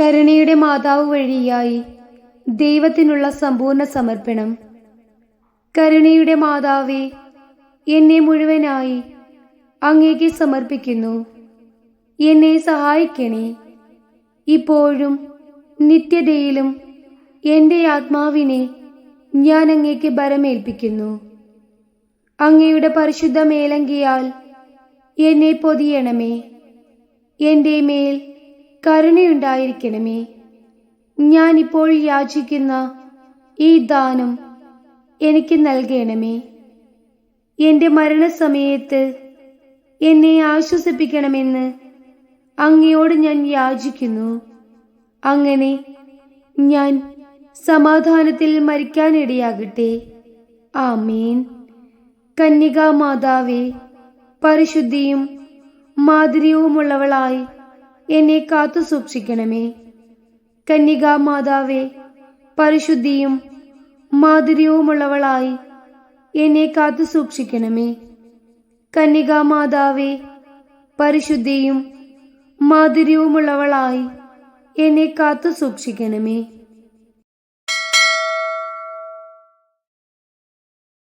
കരുണയുടെ മാതാവ് വഴിയായി ദൈവത്തിനുള്ള സമ്പൂർണ സമർപ്പണം. കരുണയുടെ മാതാവേ എന്നെ മുഴുവനായി അങ്ങേക്ക് സമർപ്പിക്കുന്നു. എന്നെ സഹായിക്കണേ. ഇപ്പോഴും നിത്യതയിലും എന്റെ ആത്മാവിനെ ഞാൻ അങ്ങേക്ക് ബരമേൽപ്പിക്കുന്നു. അങ്ങയുടെ പരിശുദ്ധ മേലങ്കിയാൽ എന്നെ പൊതിയണമേ. എന്റെ മേൽ കരുണയുണ്ടായിരിക്കണമേ. ഞാനിപ്പോൾ യാചിക്കുന്ന ഈ ദാനം എനിക്ക് നൽകണമേ. എന്റെ മരണസമയത്ത് എന്നെ ആശ്വസിപ്പിക്കണമെന്ന് അങ്ങയോട് ഞാൻ യാചിക്കുന്നു. അങ്ങനെ ഞാൻ സമാധാനത്തിൽ മരിക്കാനിടയാകട്ടെ. ആമീൻ. കന്യകാ മാതാവേ പരിശുദ്ധിയും മാധുര്യവുമുള്ളവളായി എന്നെ കാത്തു സൂക്ഷിക്കണമേ. കന്യകാ മാതാവേ പരിശുദ്ധിയും മാധുര്യവുമുള്ളവളായി എന്നെ കാത്തു സൂക്ഷിക്കണമേ. കന്യകാ മാതാവേ പരിശുദ്ധിയും മാധുര്യവുമുള്ളവളായി എന്നെ കാത്തു സൂക്ഷിക്കണമേ.